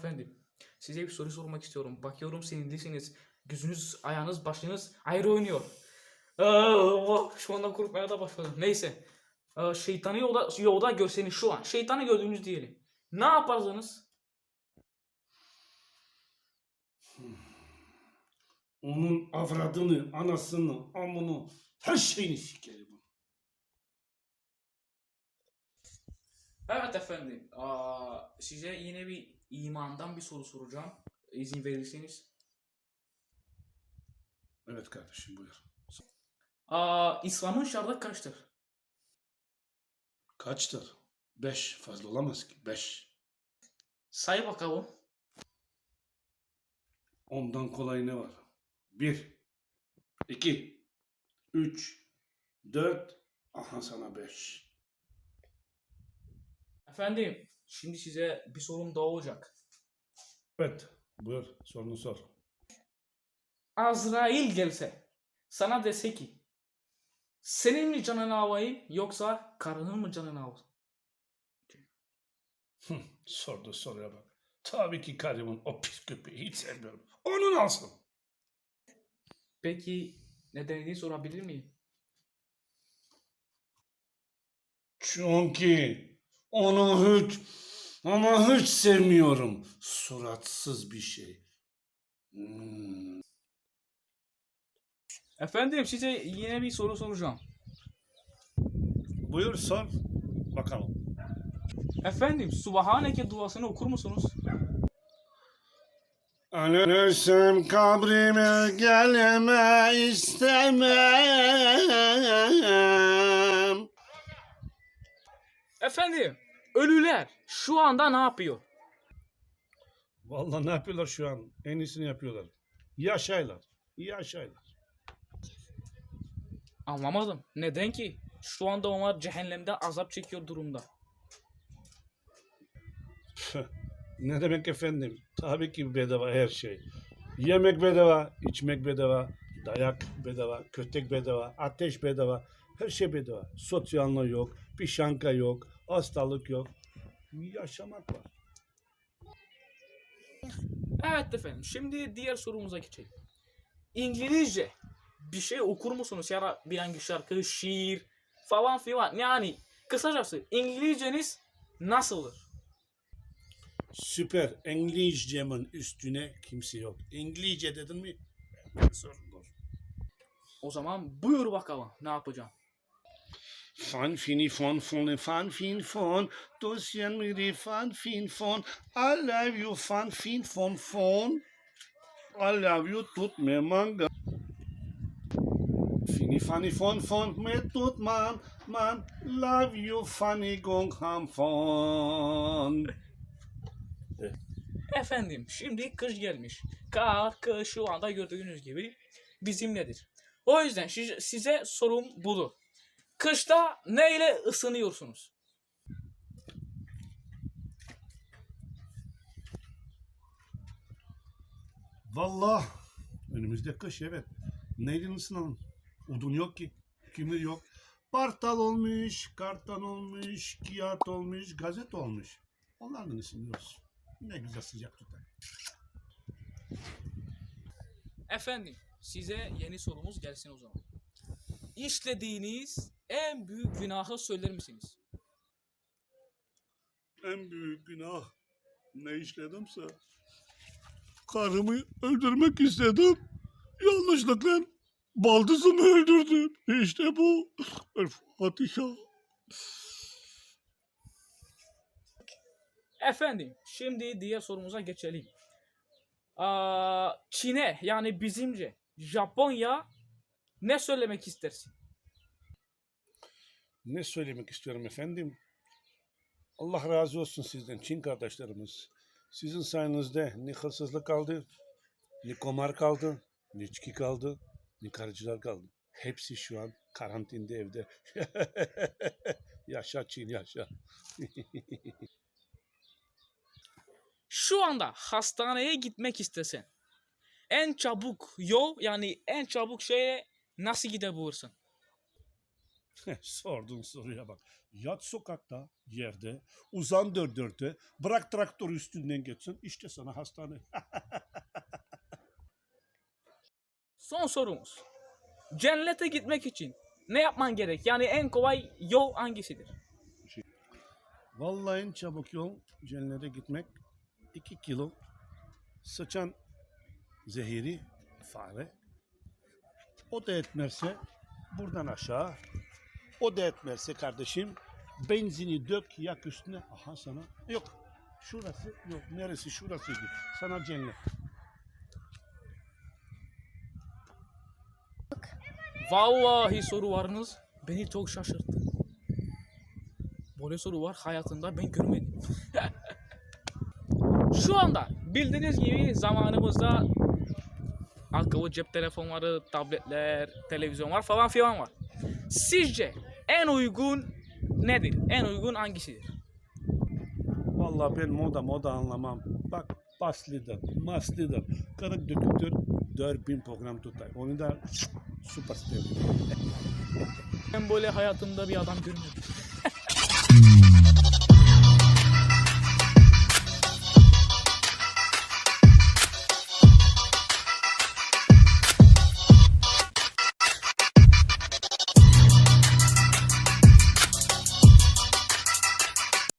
efendim. Size bir soru sormak istiyorum. Bakıyorum sinirlisiniz. Gözünüz, ayağınız, başınız ayrı oynuyor. Aa, şu anda korkmaya da başladım. Neyse. Aa, şeytanı yolda, yolda görseniz şu an. Şeytanı gördüğünüz diyelim. Ne yaparsınız? Onun avradını, anasını, amını, her şeyini sikerim. Evet efendim. Aa, size yine bir imandan bir soru soracağım. İzin verirseniz. Evet kardeşim buyur. Aa, İslam'ın şartı kaçtır? Kaçtır? Beş. Fazla olamaz ki. Beş. Say bakalım. Ondan kolay ne var? Bir. iki, Üç. Dört. Aha sana beş. Efendim, şimdi size bir sorum daha olacak. Evet. Buyur. Sorunu sor. Azrail gelse, sana dese ki, senin mi canını alayım yoksa karının mı canını alayım? Hı, sordu soruya bak. Tabii ki karımın o pis köpeği hiç sevmiyorum. Onun alsın. Peki nedenini sorabilir miyim? Çünkü onu hiç ama hiç sevmiyorum. Suratsız bir şey. Hmm. Efendim size yine bir soru soracağım. Buyur sor. Bakalım. Efendim, Subhaneke duasını okur musunuz? Ölürsem kabrime gelme istemem. Efendim, ölüler şu anda ne yapıyor? Vallahi ne yapıyorlar şu an? En iyisini yapıyorlar. Yaşaylar. Yaşaylar. Anlamadım. Neden ki? Şu anda onlar cehennemde azap çekiyor durumda. Ne demek efendim? Tabii ki bedava her şey. Yemek bedava, içmek bedava, dayak bedava, kötek bedava, ateş bedava, her şey bedava. Sosyallığı yok, bir şanka yok, hastalık yok. Yaşamak var. Evet efendim, şimdi diğer sorumuza geçelim. İngilizce bir şey okur musunuz? Ya da bir hangi şarkı, şiir falan filan. Yani kısacası İngilizceniz nasıldır? Süper. İngilizcemin üstüne kimse yok. İngilizce dedin mi? Sorundur. O zaman buyur bakalım ne yapacağım. Fan fini fon fon fan fin fon dosyen miri fan fin fon I love you fan fin fon fon I love you tut me manga Fini fani fon fon me tut man man love you funny gong ham fon Efendim şimdi kış gelmiş. Kar, kış şu anda gördüğünüz gibi bizimledir. O yüzden size sorum budur. Kışta neyle ısınıyorsunuz? Vallah önümüzde kış evet. Neydin ısınalım? Odun yok ki. Kimir yok. Bartal olmuş, kartan olmuş, kiyat olmuş, gazet olmuş. Onlardan ısınıyoruz. Ne güzel sıcak tutar. Efendim size yeni sorumuz gelsin o zaman. İşlediğiniz en büyük günahı söyler misiniz? En büyük günah ne işledimse karımı öldürmek istedim. Yanlışlıkla baldızımı öldürdüm. İşte bu. El Fatiha. Efendim şimdi diğer sorumuza geçelim. Çin'e yani bizimce Japonya ne söylemek istersin? Ne söylemek istiyorum efendim? Allah razı olsun sizden Çin kardeşlerimiz. Sizin sayenizde ne hırsızlık kaldı, ne komar kaldı, ne içki kaldı, ne karıcılar kaldı. Hepsi şu an karantinde evde. yaşa Çin yaşa. Şu anda hastaneye gitmek istesen en çabuk yol yani en çabuk şeye nasıl gidebilirsin? Sordun soruya bak. Yat sokakta, yerde, uzan dört dörtte, bırak traktörü üstünden geçsin, işte sana hastane. Son sorumuz. Cennete gitmek için ne yapman gerek? Yani en kolay yol hangisidir? Vallahi en çabuk yol cennete gitmek 2 kilo sıçan zehiri fare. O da etmezse buradan aşağı. O da etmezse kardeşim benzini dök yak üstüne. Aha sana yok. Şurası yok. Neresi şurasıydı. Sana cennet. Vallahi sorularınız beni çok şaşırttı. Böyle soru var hayatımda ben görmedim. Şu anda bildiğiniz gibi zamanımızda akıllı cep telefonları, tabletler, televizyonlar falan filan var. Sizce en uygun nedir? En uygun hangisidir? Vallahi ben moda moda anlamam. Bak baslıdır, maslıdır. Kırık döküktür. 4000 program tutar. Onu da süperstar. Ben böyle hayatımda bir adam görmedim.